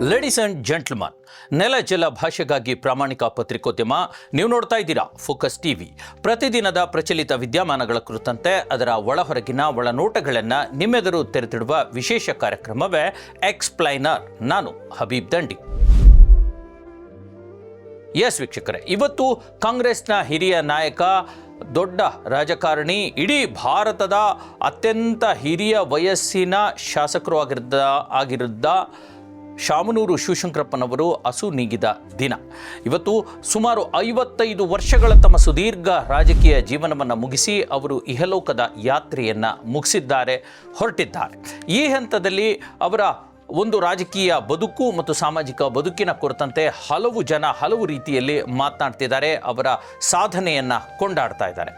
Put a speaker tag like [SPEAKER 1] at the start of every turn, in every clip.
[SPEAKER 1] Ladies and gentleman ನೆಲ ಜಲ ಭಾಷೆಗಾಗಿ ಪ್ರಾಮಾಣಿಕ ಪತ್ರಿಕೋದ್ಯಮ, ನೀವು ನೋಡ್ತಾ ಇದ್ದೀರಾ ಫೋಕಸ್ ಟಿವಿ ಪ್ರತಿದಿನದ ಪ್ರಚಲಿತ ವಿದ್ಯಮಾನಗಳ ಕುರಿತಂತೆ ಅದರ ಒಳಹೊರಗಿನ ಒಳನೋಟಗಳನ್ನು ನಿಮ್ಮೆದುರು ತೆರೆದಿಡುವ ವಿಶೇಷ ಕಾರ್ಯಕ್ರಮವೇ ಎಕ್ಸ್ಪ್ಲೈನರ್ ನಾನು ಹಬೀಬ್ ದಂಡಿ ಎಸ್ ವೀಕ್ಷಕರೇ, ಇವತ್ತು ಕಾಂಗ್ರೆಸ್ನ ಹಿರಿಯ ನಾಯಕ, ದೊಡ್ಡ ರಾಜಕಾರಣಿ, ಇಡೀ ಭಾರತದ ಅತ್ಯಂತ ಹಿರಿಯ ವಯಸ್ಸಿನ ಶಾಸಕರು ಆಗಿದ್ದ ಆಗಿದ್ದ ಶಾಮನೂರು ಶಿವಶಂಕರಪ್ಪನವರು ಹಸು ನೀಗಿದ ದಿನ. ಇವತ್ತು ಸುಮಾರು ಐವತ್ತೈದು ವರ್ಷಗಳ ತಮ್ಮ ಸುದೀರ್ಘ ರಾಜಕೀಯ ಜೀವನವನ್ನು ಮುಗಿಸಿ ಅವರು ಇಹಲೋಕದ ಯಾತ್ರೆಯನ್ನು ಮುಗಿಸಿದ್ದಾರೆ, ಹೊರಟಿದ್ದಾರೆ. ಈ ಹಂತದಲ್ಲಿ ಅವರ ಒಂದು ರಾಜಕೀಯ ಬದುಕು ಮತ್ತು ಸಾಮಾಜಿಕ ಬದುಕಿನ ಕುರಿತಂತೆ ಹಲವು ಜನ ಹಲವು ರೀತಿಯಲ್ಲಿ ಮಾತನಾಡ್ತಿದ್ದಾರೆ, ಅವರ ಸಾಧನೆಯನ್ನು ಕೊಂಡಾಡ್ತಾ ಇದ್ದಾರೆ.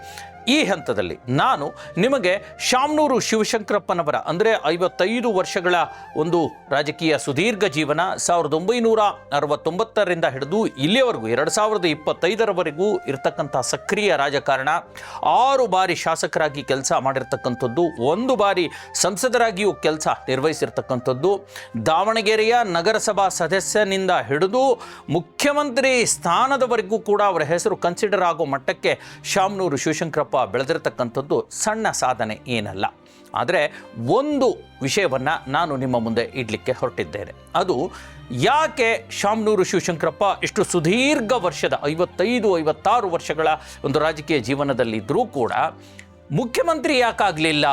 [SPEAKER 1] ಈ ಹಂತದಲ್ಲಿ ನಾನು ನಿಮಗೆ ಶಾಮ್ನೂರು ಶಿವಶಂಕರಪ್ಪನವರ, ಅಂದರೆ ಐವತ್ತೈದು ವರ್ಷಗಳ ಒಂದು ರಾಜಕೀಯ ಸುದೀರ್ಘ ಜೀವನ ಸಾವಿರದ ಒಂಬೈನೂರ ಅರವತ್ತೊಂಬತ್ತರಿಂದ ಹಿಡಿದು ಇಲ್ಲಿಯವರೆಗೂ, ಎರಡು ಸಾವಿರದ ಇಪ್ಪತ್ತೈದರವರೆಗೂ ಇರತಕ್ಕಂಥ ಸಕ್ರಿಯ ರಾಜಕಾರಣ, ಆರು ಬಾರಿ ಶಾಸಕರಾಗಿ ಕೆಲಸ ಮಾಡಿರ್ತಕ್ಕಂಥದ್ದು, ಒಂದು ಬಾರಿ ಸಂಸದರಾಗಿಯೂ ಕೆಲಸ ನಿರ್ವಹಿಸಿರ್ತಕ್ಕಂಥದ್ದು, ದಾವಣಗೆರೆಯ ನಗರಸಭಾ ಸದಸ್ಯನಿಂದ ಹಿಡಿದು ಮುಖ್ಯಮಂತ್ರಿ ಸ್ಥಾನದವರೆಗೂ ಕೂಡ ಅವರ ಹೆಸರು ಕನ್ಸಿಡರ್ ಆಗೋ ಮಟ್ಟಕ್ಕೆ ಶಾಮ್ನೂರು ಶಿವಶಂಕರಪ್ಪ ಬೆಳೆದಿರತಕ್ಕಂಥದ್ದು ಸಣ್ಣ ಸಾಧನೆ ಏನಲ್ಲ. ಆದರೆ ಒಂದು ವಿಷಯವನ್ನು ನಾನು ನಿಮ್ಮ ಮುಂದೆ ಇಡಲಿಕ್ಕೆ ಹೊರಟಿದ್ದೇನೆ. ಅದು ಯಾಕೆ ಶಾಮನೂರು ಶಿವಶಂಕರಪ್ಪ ಇಷ್ಟು ಸುದೀರ್ಘ ವರ್ಷದ ಐವತ್ತೈದು, ಐವತ್ತಾರು ವರ್ಷಗಳ ಒಂದು ರಾಜಕೀಯ ಜೀವನದಲ್ಲಿದ್ದರೂ ಕೂಡ ಮುಖ್ಯಮಂತ್ರಿ ಯಾಕಾಗಲಿಲ್ಲ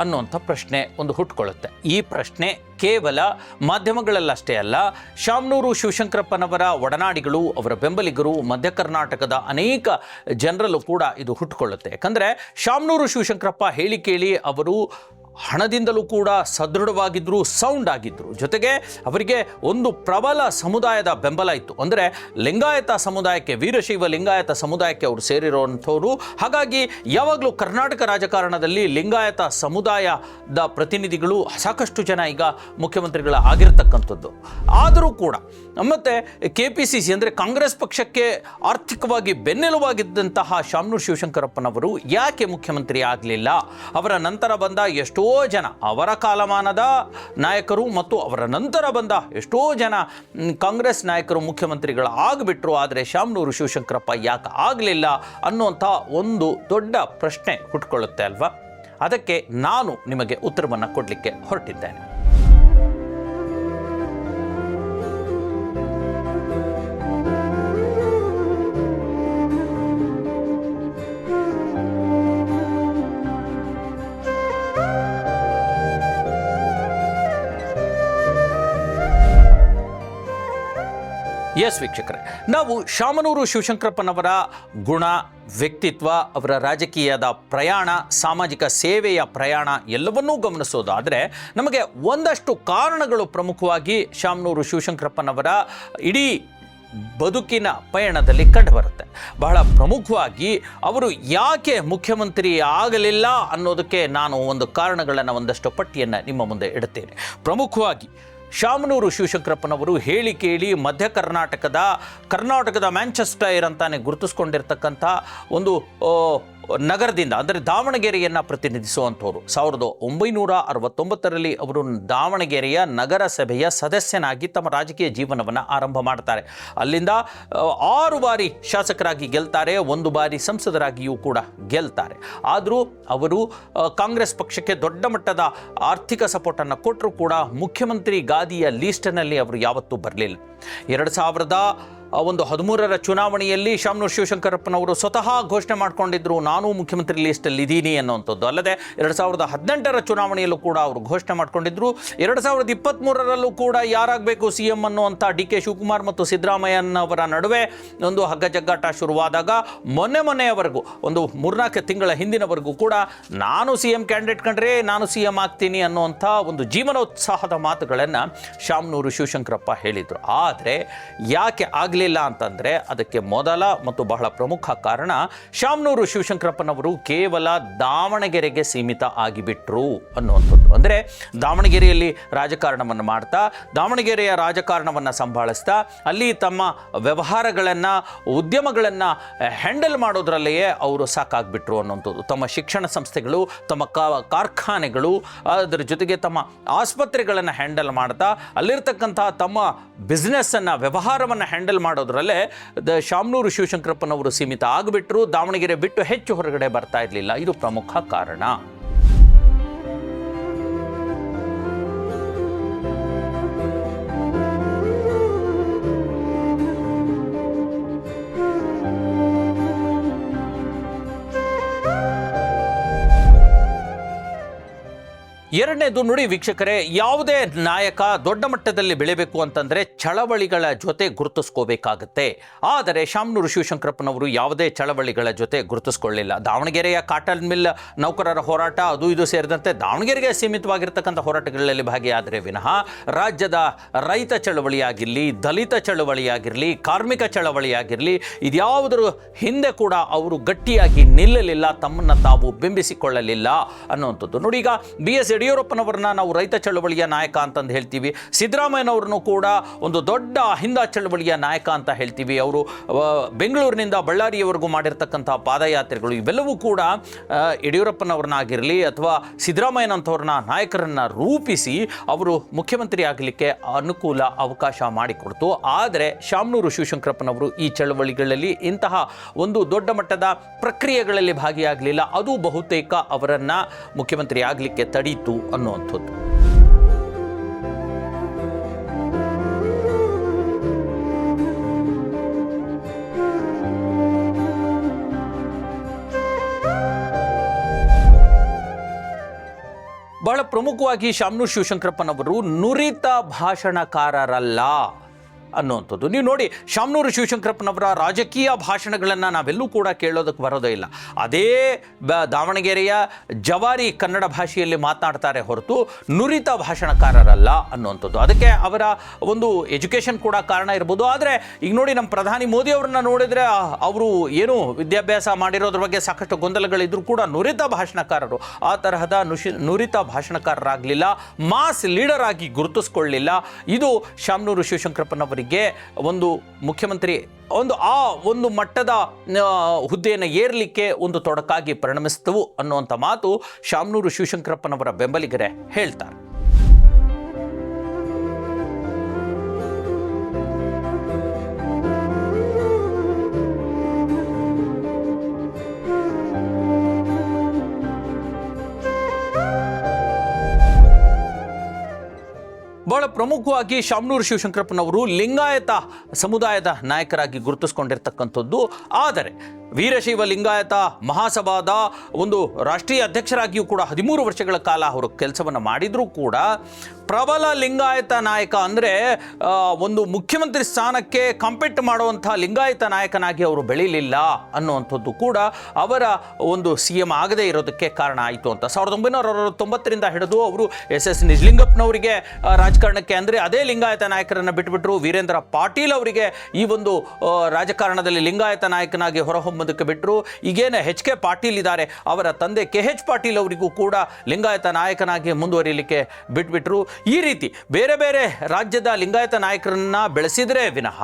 [SPEAKER 1] ಅನ್ನುವಂಥ ಪ್ರಶ್ನೆ ಒಂದು ಹುಟ್ಕೊಳ್ಳುತ್ತೆ. ಈ ಪ್ರಶ್ನೆ ಕೇವಲ ಮಾಧ್ಯಮಗಳಲ್ಲಷ್ಟೇ ಅಲ್ಲ, ಶಾಮನೂರು ಶಿವಶಂಕರಪ್ಪನವರ ಒಡನಾಡಿಗಳು, ಅವರ ಬೆಂಬಲಿಗರು, ಮಧ್ಯ ಕರ್ನಾಟಕದ ಅನೇಕ ಜನರಲ್ಲೂ ಕೂಡ ಇದು ಹುಟ್ಕೊಳ್ಳುತ್ತೆ. ಯಾಕಂದರೆ ಶಾಮನೂರು ಶಿವಶಂಕರಪ್ಪ ಹೇಳಿ ಕೇಳಿ ಅವರು ಹಣದಿಂದಲೂ ಕೂಡ ಸದೃಢವಾಗಿದ್ದರು ಸೌಂಡ್ ಆಗಿದ್ದರು ಜೊತೆಗೆ ಅವರಿಗೆ ಒಂದು ಪ್ರಬಲ ಸಮುದಾಯದ ಬೆಂಬಲ ಇತ್ತು. ಅಂದರೆ ಲಿಂಗಾಯತ ಸಮುದಾಯಕ್ಕೆ, ವೀರಶೈವ ಲಿಂಗಾಯತ ಸಮುದಾಯಕ್ಕೆ ಅವರು ಸೇರಿರುವಂಥವ್ರು. ಹಾಗಾಗಿ ಯಾವಾಗಲೂ ಕರ್ನಾಟಕ ರಾಜಕಾರಣದಲ್ಲಿ ಲಿಂಗಾಯತ ಸಮುದಾಯದ ಪ್ರತಿನಿಧಿಗಳು ಸಾಕಷ್ಟು ಜನ ಈಗ ಮುಖ್ಯಮಂತ್ರಿಗಳ ಆಗಿರತಕ್ಕಂಥದ್ದು. ಆದರೂ ಕೂಡ ಮತ್ತು ಕೆ ಪಿ ಸಿ ಸಿ ಅಂದರೆ ಕಾಂಗ್ರೆಸ್ ಪಕ್ಷಕ್ಕೆ ಆರ್ಥಿಕವಾಗಿ ಬೆನ್ನೆಲುವಾಗಿದ್ದಂತಹ ಶಾಮನೂರು ಶಿವಶಂಕರಪ್ಪನವರು ಯಾಕೆ ಮುಖ್ಯಮಂತ್ರಿ ಆಗಲಿಲ್ಲ? ಅವರ ನಂತರ ಬಂದ ಎಷ್ಟೋ ಜನ ಅವರ ಕಾಲಮಾನದ ನಾಯಕರು ಮತ್ತು ಅವರ ನಂತರ ಬಂದ ಎಷ್ಟೋ ಜನ ಕಾಂಗ್ರೆಸ್ ನಾಯಕರು ಮುಖ್ಯಮಂತ್ರಿಗಳು ಆಗಿಬಿಟ್ರು, ಆದರೆ ಶಾಮನೂರು ಶಿವಶಂಕರಪ್ಪ ಯಾಕೆ ಆಗಲಿಲ್ಲ ಅನ್ನುವಂಥ ಒಂದು ದೊಡ್ಡ ಪ್ರಶ್ನೆ ಹುಟ್ಕೊಳ್ಳುತ್ತೆ ಅಲ್ವಾ? ಅದಕ್ಕೆ ನಾನು ನಿಮಗೆ ಉತ್ತರವನ್ನು ಕೊಡಲಿಕ್ಕೆ ಹೊರಟಿದ್ದೇನೆ. ಎಸ್ ವೀಕ್ಷಕರೇ, ನಾವು ಶಾಮನೂರು ಶಿವಶಂಕರಪ್ಪನವರ ಗುಣ, ವ್ಯಕ್ತಿತ್ವ, ಅವರ ರಾಜಕೀಯದ ಪ್ರಯಾಣ, ಸಾಮಾಜಿಕ ಸೇವೆಯ ಪ್ರಯಾಣ ಎಲ್ಲವನ್ನೂ ಗಮನಿಸೋದಾದರೆ ನಮಗೆ ಒಂದಷ್ಟು ಕಾರಣಗಳು ಪ್ರಮುಖವಾಗಿ ಶಾಮನೂರು ಶಿವಶಂಕರಪ್ಪನವರ ಇಡೀ ಬದುಕಿನ ಪಯಣದಲ್ಲಿ ಕಂಡುಬರುತ್ತೆ. ಬಹಳ ಪ್ರಮುಖವಾಗಿ ಅವರು ಯಾಕೆ ಮುಖ್ಯಮಂತ್ರಿ ಆಗಲಿಲ್ಲ ಅನ್ನೋದಕ್ಕೆ ನಾನು ಒಂದು ಕಾರಣಗಳನ್ನು ಒಂದಷ್ಟು ಪಟ್ಟಿಯನ್ನು ನಿಮ್ಮ ಮುಂದೆ ಇಡುತ್ತೇನೆ. ಪ್ರಮುಖವಾಗಿ ಶಾಮನೂರು ಶಿವಶಂಕರಪ್ಪನವರು ಹೇಳಿ ಕೇಳಿ ಮಧ್ಯ ಕರ್ನಾಟಕದ ಕರ್ನಾಟಕದ ಮ್ಯಾಂಚೆಸ್ಟೈರ್ ಅಂತಾನೆ ಗುರುತಿಸ್ಕೊಂಡಿರ್ತಕ್ಕಂಥ ಒಂದು ನಗರದಿಂದ, ಅಂದರೆ ದಾವಣಗೆರೆಯನ್ನು ಪ್ರತಿನಿಧಿಸುವಂಥವ್ರು. ಸಾವಿರದ ಒಂಬೈನೂರ ಅರವತ್ತೊಂಬತ್ತರಲ್ಲಿ ಅವರು ದಾವಣಗೆರೆಯ ನಗರಸಭೆಯ ಸದಸ್ಯನಾಗಿ ತಮ್ಮ ರಾಜಕೀಯ ಜೀವನವನ್ನು ಆರಂಭ ಮಾಡ್ತಾರೆ. ಅಲ್ಲಿಂದ ಆರು ಬಾರಿ ಶಾಸಕರಾಗಿ ಗೆಲ್ತಾರೆ, ಒಂದು ಬಾರಿ ಸಂಸದರಾಗಿಯೂ ಕೂಡ ಗೆಲ್ತಾರೆ. ಆದರೂ ಅವರು ಕಾಂಗ್ರೆಸ್ ಪಕ್ಷಕ್ಕೆ ದೊಡ್ಡ ಮಟ್ಟದ ಆರ್ಥಿಕ ಸಪೋರ್ಟನ್ನು ಕೊಟ್ಟರು ಕೂಡ ಮುಖ್ಯಮಂತ್ರಿ ಗಾದಿಯ ಲೀಸ್ಟ್ನಲ್ಲಿ ಅವರು ಯಾವತ್ತೂ ಬರಲಿಲ್ಲ. ಎರಡು ಸಾವಿರದ ಒಂದು ಹದಿಮೂರರ ಚುನಾವಣೆಯಲ್ಲಿ ಶಾಮನೂರು ಶಿವಶಂಕರಪ್ಪನವರು ಸ್ವತಃ ಘೋಷಣೆ ಮಾಡಿಕೊಂಡಿದ್ದರು ನಾನು ಮುಖ್ಯಮಂತ್ರಿ ಲಿಸ್ಟಲ್ಲಿ ಇದ್ದೀನಿ ಅನ್ನುವಂಥದ್ದು ಅಲ್ಲದೆ ಎರಡು ಸಾವಿರದ ಹದಿನೆಂಟರ ಚುನಾವಣೆಯಲ್ಲೂ ಕೂಡ ಅವರು ಘೋಷಣೆ ಮಾಡಿಕೊಂಡಿದ್ದರು ಎರಡು ಸಾವಿರದ ಇಪ್ಪತ್ತ್ಮೂರರಲ್ಲೂ ಕೂಡ ಯಾರಾಗಬೇಕು ಸಿ ಎಂ ಅನ್ನುವಂಥ ಡಿ ಕೆ ಶಿವಕುಮಾರ್ ಮತ್ತು ಸಿದ್ದರಾಮಯ್ಯನವರ ನಡುವೆ ಒಂದು ಹಗ್ಗ ಜಗ್ಗಾಟ ಶುರುವಾದಾಗ ಮೊನ್ನೆ ಮೊನ್ನೆಯವರೆಗೂ, ಒಂದು ಮೂರ್ನಾಲ್ಕು ತಿಂಗಳ ಹಿಂದಿನವರೆಗೂ ಕೂಡ, ನಾನು ಸಿ ಎಂ ಕ್ಯಾಂಡಿಡೇಟ್ ಕಂಡ್ರೆ ನಾನು ಸಿ ಎಂ ಆಗ್ತೀನಿ ಅನ್ನುವಂಥ ಒಂದು ಜೀವನೋತ್ಸಾಹದ ಮಾತುಗಳನ್ನು ಶಾಮನೂರು ಶಿವಶಂಕರಪ್ಪ ಹೇಳಿದರು. ಆದರೆ ಯಾಕೆ ಆಗಲಿಲ್ಲ? ಆಗಲಿಲ್ಲ ಅಂತಂದರೆ ಅದಕ್ಕೆ ಮೊದಲ ಮತ್ತು ಬಹಳ ಪ್ರಮುಖ ಕಾರಣ ಶಾಮನೂರು ಶಿವಶಂಕರಪ್ಪನವರು ಕೇವಲ ದಾವಣಗೆರೆಗೆ ಸೀಮಿತ ಆಗಿಬಿಟ್ರು ಅನ್ನುವಂಥದ್ದು. ಅಂದರೆ ದಾವಣಗೆರೆಯಲ್ಲಿ ರಾಜಕಾರಣವನ್ನು ಮಾಡ್ತಾ, ದಾವಣಗೆರೆಯ ರಾಜಕಾರಣವನ್ನು ಸಂಭಾಳಿಸ್ತಾ, ಅಲ್ಲಿ ತಮ್ಮ ವ್ಯವಹಾರಗಳನ್ನು, ಉದ್ಯಮಗಳನ್ನು ಹ್ಯಾಂಡಲ್ ಮಾಡೋದ್ರಲ್ಲಿಯೇ ಅವರು ಸಾಕಾಗ್ಬಿಟ್ರು ಅನ್ನುವಂಥದ್ದು. ತಮ್ಮ ಶಿಕ್ಷಣ ಸಂಸ್ಥೆಗಳು, ತಮ್ಮ ಕಾರ್ಖಾನೆಗಳು, ಅದರ ಜೊತೆಗೆ ತಮ್ಮ ಆಸ್ಪತ್ರೆಗಳನ್ನು ಹ್ಯಾಂಡಲ್ ಮಾಡ್ತಾ ಅಲ್ಲಿರ್ತಕ್ಕಂಥ ತಮ್ಮ ಬಿಸ್ನೆಸ್ಸನ್ನು ವ್ಯವಹಾರವನ್ನು ಹ್ಯಾಂಡಲ್ ಮಾಡೋದ್ರಲ್ಲೇ ದ ಶಾಮ್ನೂರು ಶಿವಶಂಕರಪ್ಪನವರು ಸೀಮಿತ ಆಗಿಬಿಟ್ರು, ದಾವಣಗೆರೆ ಬಿಟ್ಟು ಹೆಚ್ಚು ಹೊರಗಡೆ ಬರ್ತಾ ಇರಲಿಲ್ಲ. ಇದು ಪ್ರಮುಖ ಕಾರಣ. ಎರಡನೇದು ನುಡಿ ವೀಕ್ಷಕರೇ, ಯಾವುದೇ ನಾಯಕ ದೊಡ್ಡ ಮಟ್ಟದಲ್ಲಿ ಬೆಳಿಬೇಕು ಅಂತಂದ್ರೆ ಚಳವಳಿಗಳ ಜೊತೆ ಗುರುತಿಸ್ಕೋಬೇಕಾಗತ್ತೆ. ಆದರೆ ಶಾಮನೂರು ಶಿವಶಂಕರಪ್ಪನವರು ಯಾವುದೇ ಚಳವಳಿಗಳ ಜೊತೆ ಗುರುತಿಸ್ಕೊಳ್ಳಿಲ್ಲ. ದಾವಣಗೆರೆಯ ಕಾಟನ್ ಮಿಲ್ ನೌಕರರ ಹೋರಾಟ ಅದು ಇದು ಸೇರಿದಂತೆ ದಾವಣಗೆರೆಗೆ ಸೀಮಿತವಾಗಿರ್ತಕ್ಕಂಥ ಹೋರಾಟಗಳಲ್ಲಿ ಭಾಗಿಯಾದರೆ ವಿನಃ ರಾಜ್ಯದ ರೈತ ಚಳವಳಿಯಾಗಿರಲಿ, ದಲಿತ ಚಳವಳಿಯಾಗಿರಲಿ, ಕಾರ್ಮಿಕ ಚಳವಳಿಯಾಗಿರಲಿ, ಇದ್ಯಾವುದರ ಹಿಂದೆ ಕೂಡ ಅವರು ಗಟ್ಟಿಯಾಗಿ ನಿಲ್ಲಲಿಲ್ಲ, ತಮ್ಮನ್ನು ತಾವು ಬಿಂಬಿಸಿಕೊಳ್ಳಲಿಲ್ಲ ಅನ್ನುವಂಥದ್ದು. ನೋಡಿ ಈಗ ಬಿ ಎಸ್ ಯಡಿಯೂರಪ್ಪನವರನ್ನ ನಾವು ರೈತ ಚಳವಳಿಯ ನಾಯಕ ಅಂತಂದು ಹೇಳ್ತೀವಿ. ಸಿದ್ದರಾಮಯ್ಯನವ್ರನ್ನು ಕೂಡ ಒಂದು ದೊಡ್ಡ ಹಿಂದ ಚಳವಳಿಯ ನಾಯಕ ಅಂತ ಹೇಳ್ತೀವಿ. ಅವರು ಬೆಂಗಳೂರಿನಿಂದ ಬಳ್ಳಾರಿಯವರೆಗೂ ಮಾಡಿರ್ತಕ್ಕಂಥ ಪಾದಯಾತ್ರೆಗಳು ಇವೆಲ್ಲವೂ ಕೂಡ ಯಡಿಯೂರಪ್ಪನವ್ರನ್ನಾಗಿರಲಿ ಅಥವಾ ಸಿದ್ದರಾಮಯ್ಯನಂಥವ್ರನ್ನ ನಾಯಕರನ್ನ ರೂಪಿಸಿ ಅವರು ಮುಖ್ಯಮಂತ್ರಿ ಆಗಲಿಕ್ಕೆ ಅನುಕೂಲ ಅವಕಾಶ ಮಾಡಿಕೊಡ್ತು. ಆದರೆ ಶಾಮನೂರು ಶಿವಶಂಕರಪ್ಪನವರು ಈ ಚಳವಳಿಗಳಲ್ಲಿ ಇಂತಹ ಒಂದು ದೊಡ್ಡ ಮಟ್ಟದ ಪ್ರಕ್ರಿಯೆಗಳಲ್ಲಿ ಭಾಗಿಯಾಗಲಿಲ್ಲ. ಅದು ಬಹುತೇಕ ಅವರನ್ನು ಮುಖ್ಯಮಂತ್ರಿ ಆಗಲಿಕ್ಕೆ ತಡೀತು. ಅನ್ನುವಂಥದ್ದು. ಬಹಳ ಪ್ರಮುಖವಾಗಿ ಶಾಮನೂರ್ ಶಿವಶಂಕರಪ್ಪನವರು ನುರಿತ ಭಾಷಣಕಾರರಲ್ಲ. ಅನ್ನುವಂಥದ್ದು. ನೀವು ನೋಡಿ, ಶಾಮನೂರು ಶಿವಶಂಕರಪ್ಪನವರ ರಾಜಕೀಯ ಭಾಷಣಗಳನ್ನು ನಾವೆಲ್ಲೂ ಕೂಡ ಕೇಳೋದಕ್ಕೆ ಬರೋದೇ ಇಲ್ಲ. ಅದೇ ದಾವಣಗೆರೆಯ ಜವಾರಿ ಕನ್ನಡ ಭಾಷೆಯಲ್ಲಿ ಮಾತನಾಡ್ತಾರೆ ಹೊರತು ನುರಿತ ಭಾಷಣಕಾರರಲ್ಲ ಅನ್ನುವಂಥದ್ದು. ಅದಕ್ಕೆ ಅವರ ಒಂದು ಎಜುಕೇಷನ್ ಕೂಡ ಕಾರಣ ಇರ್ಬೋದು. ಆದರೆ, ಈಗ ನೋಡಿ, ನಮ್ಮ ಪ್ರಧಾನಿ ಮೋದಿ ಅವ್ರನ್ನ ನೋಡಿದರೆ ಅವರು ಏನು ವಿದ್ಯಾಭ್ಯಾಸ ಮಾಡಿರೋದ್ರ ಬಗ್ಗೆ ಸಾಕಷ್ಟು ಗೊಂದಲಗಳಿದ್ರೂ ಕೂಡ ನುರಿತ ಭಾಷಣಕಾರರು. ಆ ತರಹದ ನುಷಿ ನುರಿತ ಭಾಷಣಕಾರರಾಗಲಿಲ್ಲ, ಮಾಸ್ ಲೀಡರ್ ಆಗಿ ಗುರುತಿಸ್ಕೊಳ್ಳಿಲ್ಲ. ಇದು ಶಾಮನೂರು ಶಿವಶಂಕರಪ್ಪನವರಿಗೆ ಒಂದು ಮುಖ್ಯಮಂತ್ರಿ, ಒಂದು ಆ ಒಂದು ಮಟ್ಟದ ಹುದ್ದೆಯನ್ನು ಏರಲಿಕ್ಕೆ ಒಂದು ತೊಡಕಾಗಿ ಪರಿಣಮಿಸಿದವು ಅನ್ನುವಂಥ ಮಾತು ಶಾಮನೂರು ಶಿವಶಂಕರಪ್ಪನವರ ಬೆಂಬಲಿಗರೇ ಹೇಳ್ತಾರೆ. ಪ್ರಮುಖವಾಗಿ ಶಾಮನೂರು ಶಿವಶಂಕರಪ್ಪನವರು ಲಿಂಗಾಯತ ಸಮುದಾಯದ ನಾಯಕರಾಗಿ ಗುರುತಿಸ್ಕೊಂಡಿರ್ತಕ್ಕಂಥದ್ದು. ಆದರೆ ವೀರಶೈವ ಲಿಂಗಾಯತ ಮಹಾಸಭಾದ ಒಂದು ರಾಷ್ಟ್ರೀಯ ಅಧ್ಯಕ್ಷರಾಗಿಯೂ ಕೂಡ ಹದಿಮೂರು ವರ್ಷಗಳ ಕಾಲ ಅವರು ಕೆಲಸವನ್ನು ಮಾಡಿದರೂ ಕೂಡ ಪ್ರಬಲ ಲಿಂಗಾಯತ ನಾಯಕ ಅಂದರೆ ಒಂದು ಮುಖ್ಯಮಂತ್ರಿ ಸ್ಥಾನಕ್ಕೆ ಕಂಪೆಟ್ ಮಾಡುವಂಥ ಲಿಂಗಾಯತ ನಾಯಕನಾಗಿ ಅವರು ಬೆಳೀಲಿಲ್ಲ ಅನ್ನುವಂಥದ್ದು ಕೂಡ ಅವರ ಒಂದು ಸಿ ಎಂ ಆಗದೇ ಇರೋದಕ್ಕೆ ಕಾರಣ ಆಯಿತು ಅಂತ. ಸಾವಿರದ ಒಂಬೈನೂರ ಅರವತ್ತೊಂಬತ್ತರಿಂದ ಹಿಡಿದು ಅವರು ಎಸ್ ಎಸ್ ನಿಜಲಿಂಗಪ್ಪನವರಿಗೆ ರಾಜಕಾರಣಕ್ಕೆ ಅಂದರೆ ಅದೇ ಲಿಂಗಾಯತ ನಾಯಕರನ್ನು ಬಿಟ್ಟುಬಿಟ್ರು ವೀರೇಂದ್ರ ಪಾಟೀಲ್ ಅವರಿಗೆ ಈ ಒಂದು ರಾಜಕಾರಣದಲ್ಲಿ ಲಿಂಗಾಯತ ನಾಯಕನಾಗಿ ಹೊರಹೊಮ್ಮೋದಕ್ಕೆ ಬಿಟ್ಟರು ಈಗೇನು ಹೆಚ್ ಕೆ ಪಾಟೀಲ್ ಇದ್ದಾರೆ. ಅವರ ತಂದೆ ಕೆ ಎಚ್ ಪಾಟೀಲ್ ಅವರಿಗೂ ಕೂಡ ಲಿಂಗಾಯತ ನಾಯಕನಾಗಿ ಮುಂದುವರಿಲಿಕ್ಕೆ ಬಿಟ್ಬಿಟ್ರು. ಈ ರೀತಿ ಬೇರೆ ಬೇರೆ ರಾಜ್ಯದ ಲಿಂಗಾಯತ ನಾಯಕರನ್ನ ಬೆಳೆಸಿದರೆ ವಿನಃ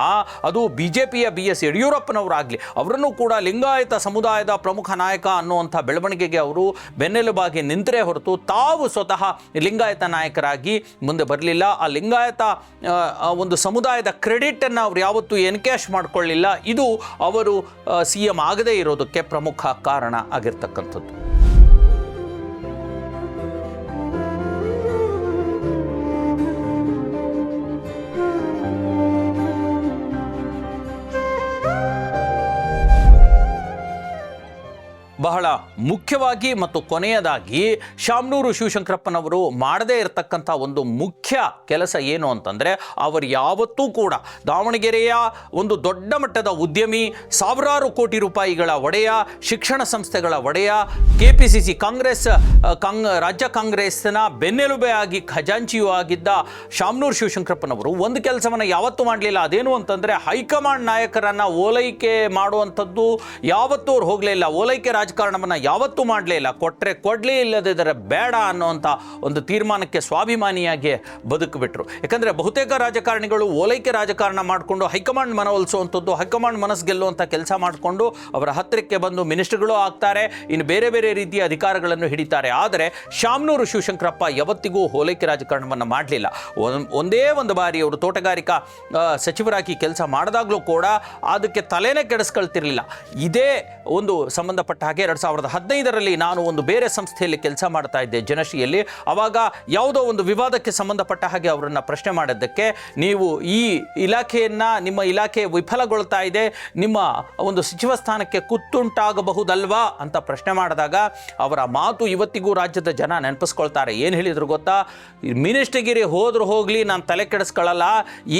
[SPEAKER 1] ಅದು ಬಿ ಜೆ ಪಿಯ ಬಿ ಎಸ್ ಯಡಿಯೂರಪ್ಪನವರಾಗಲಿ, ಅವರನ್ನು ಕೂಡ ಲಿಂಗಾಯತ ಸಮುದಾಯದ ಪ್ರಮುಖ ನಾಯಕ ಅನ್ನುವಂಥ ಬೆಳವಣಿಗೆಗೆ ಅವರು ಬೆನ್ನೆಲುಬಾಗಿ ನಿಂತರೆ ಹೊರತು ತಾವು ಸ್ವತಃ ಲಿಂಗಾಯತ ನಾಯಕರಾಗಿ ಮುಂದೆ ಬರಲಿಲ್ಲ. ಆ ಲಿಂಗಾಯತ ಒಂದು ಸಮುದಾಯದ ಕ್ರೆಡಿಟನ್ನು ಅವರು ಯಾವತ್ತೂ ಎನ್ಕ್ಯಾಶ್ ಮಾಡಿಕೊಳ್ಳಿಲ್ಲ. ಇದು ಅವರು ಸಿ ಎಂ ಆಗದೇ ಇರೋದಕ್ಕೆ ಪ್ರಮುಖ ಕಾರಣ ಆಗಿರ್ತಕ್ಕಂಥದ್ದು. ಬಹಳ ಮುಖ್ಯವಾಗಿ ಮತ್ತು ಕೊನೆಯದಾಗಿ ಶಾಮನೂರು ಶಿವಶಂಕರಪ್ಪನವರು ಮಾಡದೇ ಇರತಕ್ಕಂಥ ಒಂದು ಮುಖ್ಯ ಕೆಲಸ ಏನು ಅಂತಂದರೆ ಅವರು ಯಾವತ್ತೂ ಕೂಡ ದಾವಣಗೆರೆಯ ಒಂದು ದೊಡ್ಡ ಮಟ್ಟದ ಉದ್ಯಮಿ, ಸಾವಿರಾರು ಕೋಟಿ ರೂಪಾಯಿಗಳ ಒಡೆಯ, ಶಿಕ್ಷಣ ಸಂಸ್ಥೆಗಳ ಒಡೆಯ K P C C Congress Kong, ರಾಜ್ಯ ಕಾಂಗ್ರೆಸ್ನ ಬೆನ್ನೆಲುಬೆ ಆಗಿ ಖಜಾಂಚಿಯೂ ಆಗಿದ್ದ ಶಾಮನೂರು ಶಿವಶಂಕರಪ್ಪನವರು ಒಂದು ಕೆಲಸವನ್ನು ಯಾವತ್ತೂ ಮಾಡಲಿಲ್ಲ. ಅದೇನು ಅಂತಂದರೆ ಹೈಕಮಾಂಡ್ ನಾಯಕರನ್ನು ಓಲೈಕೆ ಮಾಡುವಂಥದ್ದು ಯಾವತ್ತೂ ಅವ್ರು ಹೋಗಲಿಲ್ಲ ಓಲೈಕೆ ಓಲೈಕೆ ರಾಜಕಾರಣವನ್ನು ಯಾವತ್ತೂ ಮಾಡಲೇ ಇಲ್ಲ. ಕೊಟ್ಟರೆ ಕೊಡಲೇ ಇಲ್ಲದಿದ್ದರೆ ಬೇಡ ಅನ್ನುವಂಥ ಒಂದು ತೀರ್ಮಾನಕ್ಕೆ ಸ್ವಾಭಿಮಾನಿಯಾಗಿ ಬದುಕುಬಿಟ್ರು. ಯಾಕಂದರೆ ಬಹುತೇಕ ರಾಜಕಾರಣಿಗಳು ಓಲೈಕೆ ರಾಜಕಾರಣ ಮಾಡಿಕೊಂಡು ಹೈಕಮಾಂಡ್ ಮನವೊಲಿಸುವಂಥದ್ದು ಹೈಕಮಾಂಡ್ ಮನಸ್ಸು ಗೆಲ್ಲುವಂಥ ಕೆಲಸ ಮಾಡಿಕೊಂಡು ಅವರ ಹತ್ತಿರಕ್ಕೆ ಬಂದು ಮಿನಿಸ್ಟರ್ಗಳು ಆಗ್ತಾರೆ, ಇನ್ನು ಬೇರೆ ಬೇರೆ ರೀತಿಯ ಅಧಿಕಾರಗಳನ್ನು ಹಿಡಿತಾರೆ. ಆದರೆ ಶಾಮನೂರು ಶಿವಶಂಕರಪ್ಪ ಯಾವತ್ತಿಗೂ ಓಲೈಕೆ ರಾಜಕಾರಣವನ್ನು ಮಾಡಲಿಲ್ಲ. ಒಂದೇ, ಒಂದು ಬಾರಿ ಅವರು ತೋಟಗಾರಿಕಾ ಸಚಿವರಾಗಿ ಕೆಲಸ ಮಾಡಿದಾಗಲೂ ಕೂಡ ಅದಕ್ಕೆ ತಲೆನೇ ಕೆಡಿಸ್ಕೊಳ್ತಿರಲಿಲ್ಲ. ಇದೇ ಒಂದು ಸಂಬಂಧಪಟ್ಟ ಹಾಗೆ ಎರಡು ಸಾವಿರದ ಹದಿನೈದರಲ್ಲಿ ನಾನು ಒಂದು ಬೇರೆ ಸಂಸ್ಥೆಯಲ್ಲಿ ಕೆಲಸ ಮಾಡ್ತಾ ಇದ್ದೆ ಜನಶ್ರೀಯಲ್ಲಿ. ಅವಾಗ ಯಾವುದೋ ಒಂದು ವಿವಾದಕ್ಕೆ ಸಂಬಂಧಪಟ್ಟ ಹಾಗೆ ಅವರನ್ನು ಪ್ರಶ್ನೆ ಮಾಡಿದ್ದಕ್ಕೆ ನೀವು ಈ ಇಲಾಖೆಯನ್ನು ನಿಮ್ಮ ಇಲಾಖೆ ವಿಫಲಗೊಳ್ತಾ ಇದೆ, ನಿಮ್ಮ ಒಂದು ಸಚಿವ ಸ್ಥಾನಕ್ಕೆ ಕುತ್ತುಂಟಾಗಬಹುದಲ್ವಾ ಅಂತ ಪ್ರಶ್ನೆ ಮಾಡಿದಾಗ ಅವರ ಮಾತು ಇವತ್ತಿಗೂ ರಾಜ್ಯದ ಜನ ನೆನಪಿಸ್ಕೊಳ್ತಾರೆ. ಏನು ಹೇಳಿದ್ರು ಗೊತ್ತಾ? ಮಿನಿಸ್ಟರ್ಗಿರಿ ಹೋದ್ರೂ ಹೋಗಲಿ, ನಾನು ತಲೆ ಕೆಡಿಸ್ಕೊಳ್ಳಲ್ಲ.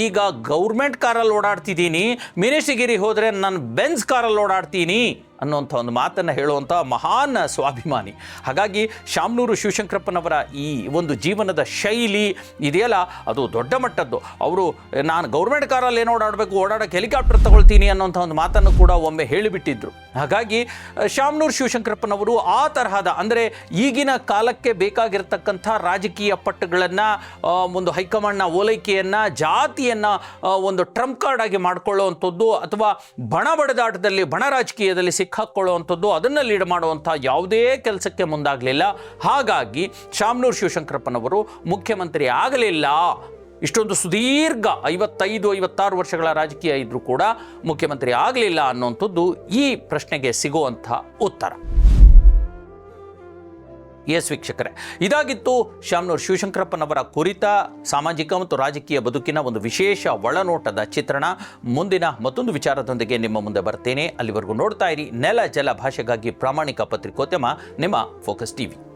[SPEAKER 1] ಈಗ ಗೌರ್ಮೆಂಟ್ ಕಾರಲ್ಲಿ ಓಡಾಡ್ತಿದ್ದೀನಿ. ಮಿನಿಸ್ಟರ್ಗಿರಿ ಹೋದರೆ ನಾನು ಬೆನ್ಸ್ ಕಾರಲ್ಲಿ ಓಡಾಡ್ತೀನಿ. ಅನ್ನುವಂಥ ಒಂದು ಮಾತನ್ನು ಹೇಳುವಂಥ ಮಹಾನ್ ಸ್ವಾಭಿಮಾನಿ. ಹಾಗಾಗಿ ಶಾಮನೂರು ಶಿವಶಂಕರಪ್ಪನವರ ಈ ಒಂದು ಜೀವನದ ಶೈಲಿ ಇದೆಯಲ್ಲ, ಅದು ದೊಡ್ಡ ಮಟ್ಟದ್ದು. ಅವರು, ನಾನು ಗೌರ್ಮೆಂಟ್ ಕಾರಲ್ಲಿ ಏನು ಓಡಾಡಬೇಕು ಓಡಾಡೋಕ್ಕೆ ಹೆಲಿಕಾಪ್ಟರ್ ತಗೊಳ್ತೀನಿ ಅನ್ನೋಂಥ ಒಂದು ಮಾತನ್ನು ಕೂಡ ಒಮ್ಮೆ ಹೇಳಿಬಿಟ್ಟಿದ್ರು. ಹಾಗಾಗಿ ಶಾಮ್ನೂರು ಶಿವಶಂಕರಪ್ಪನವರು ಆ ತರಹದ, ಅಂದರೆ ಈಗಿನ ಕಾಲಕ್ಕೆ ಬೇಕಾಗಿರ್ತಕ್ಕಂಥ ರಾಜಕೀಯ ಪಟ್ಟುಗಳನ್ನು ಒಂದು ಹೈಕಮಾಂಡ್ನ ಓಲೈಕೆಯನ್ನು, ಜಾತಿಯನ್ನು ಒಂದು ಟ್ರಂಪ್ ಕಾರ್ಡ್ ಆಗಿ ಮಾಡ್ಕೊಳ್ಳುವಂಥದ್ದು, ಅಥವಾ ಬಣ ಬಡದಾಟದಲ್ಲಿ, ಬಣ ರಾಜಕೀಯದಲ್ಲಿ ಸಿಕ್ಕಾಕೊಳ್ಳುವಂಥದ್ದು ಅದನ್ನು ಲೀಡ್ ಮಾಡುವಂಥ ಯಾವುದೇ ಕೆಲಸಕ್ಕೆ ಮುಂದಾಗಲಿಲ್ಲ. ಹಾಗಾಗಿ ಶಾಮನೂರು ಶಿವಶಂಕರಪ್ಪನವರು ಮುಖ್ಯಮಂತ್ರಿ ಆಗಲಿಲ್ಲ. ಇಷ್ಟೊಂದು ಸುದೀರ್ಘ ಐವತ್ತೈದು, ಐವತ್ತಾರು ವರ್ಷಗಳ ರಾಜಕೀಯ ಇದ್ದರೂ ಕೂಡ ಮುಖ್ಯಮಂತ್ರಿ ಆಗಲಿಲ್ಲ ಅನ್ನುವಂಥದ್ದು ಈ ಪ್ರಶ್ನೆಗೆ ಸಿಗುವಂಥ ಉತ್ತರ. ಎಸ್ ವೀಕ್ಷಕರೇ, ಇದಾಗಿತ್ತು ಶ್ಯಾಮ್ನೂರ್ ಶಿವಶಂಕರಪ್ಪನವರ ಕುರಿತ ಸಾಮಾಜಿಕ ಮತ್ತು ರಾಜಕೀಯ ಬದುಕಿನ ಒಂದು ವಿಶೇಷ ಒಳನೋಟದ ಚಿತ್ರಣ. ಮುಂದಿನ ಮತ್ತೊಂದು ವಿಚಾರದೊಂದಿಗೆ ನಿಮ್ಮ ಮುಂದೆ ಬರ್ತೇನೆ. ಅಲ್ಲಿವರೆಗೂ ನೋಡ್ತಾ ಇರಿ ನೆಲ ಜಲ ಭಾಷೆಗಾಗಿ ಪ್ರಾಮಾಣಿಕ ಪತ್ರಿಕೋದ್ಯಮ, ನಿಮ್ಮ ಫೋಕಸ್ ಟಿವಿ